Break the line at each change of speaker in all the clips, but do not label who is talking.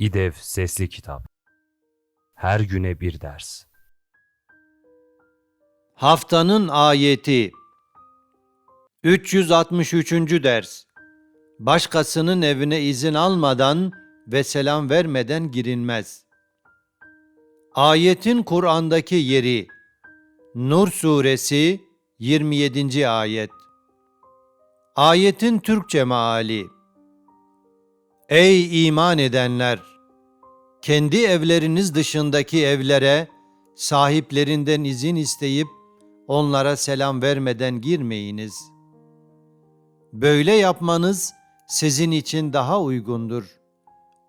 İDEV Sesli Kitap Her güne bir ders
Haftanın ayeti 363. ders Başkasının evine izin almadan ve selam vermeden girilmez. Ayetin Kur'an'daki yeri Nur suresi 27. ayet Ayetin Türkçe meali Ey iman edenler! Kendi evleriniz dışındaki evlere sahiplerinden izin isteyip onlara selam vermeden girmeyiniz. Böyle yapmanız sizin için daha uygundur.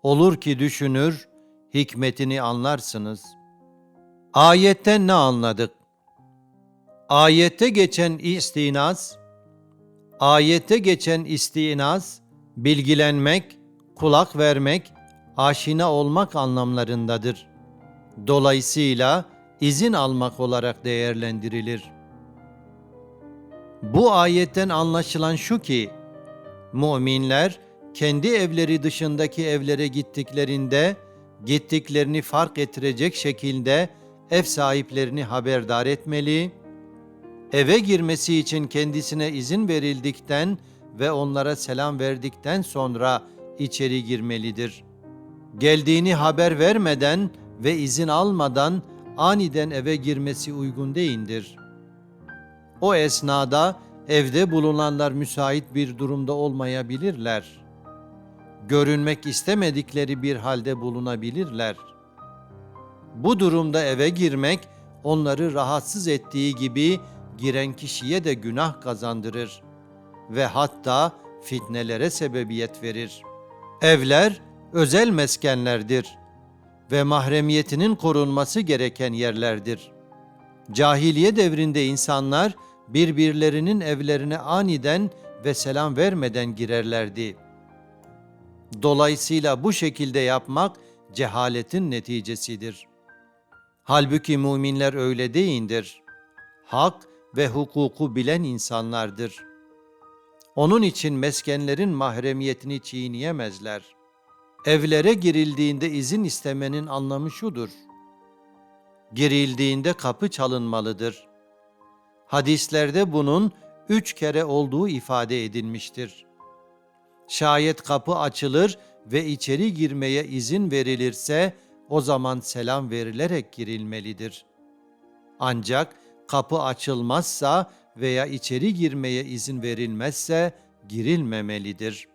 Olur ki düşünür, hikmetini anlarsınız. Ayetten ne anladık? Ayette geçen istinas, ayette geçen istinas, bilgilenmek, kulak vermek, aşina olmak anlamlarındadır. Dolayısıyla izin almak olarak değerlendirilir. Bu ayetten anlaşılan şu ki, müminler kendi evleri dışındaki evlere gittiklerinde, gittiklerini fark ettirecek şekilde ev sahiplerini haberdar etmeli, eve girmesi için kendisine izin verildikten ve onlara selam verdikten sonra içeri girmelidir. Geldiğini haber vermeden ve izin almadan aniden eve girmesi uygun değildir. O esnada evde bulunanlar müsait bir durumda olmayabilirler. Görünmek istemedikleri bir halde bulunabilirler. Bu durumda eve girmek onları rahatsız ettiği gibi giren kişiye de günah kazandırır ve hatta fitnelere sebebiyet verir. Evler özel meskenlerdir ve mahremiyetinin korunması gereken yerlerdir. Cahiliye devrinde insanlar birbirlerinin evlerine aniden ve selam vermeden girerlerdi. Dolayısıyla bu şekilde yapmak cehaletin neticesidir. Halbuki müminler öyle değildir. Hak ve hukuku bilen insanlardır. Onun için meskenlerin mahremiyetini çiğneyemezler. Evlere girildiğinde izin istemenin anlamı şudur. Girildiğinde kapı çalınmalıdır. Hadislerde bunun üç kere olduğu ifade edilmiştir. Şayet kapı açılır ve içeri girmeye izin verilirse o zaman selam verilerek girilmelidir. Ancak kapı açılmazsa veya içeri girmeye izin verilmezse girilmemelidir.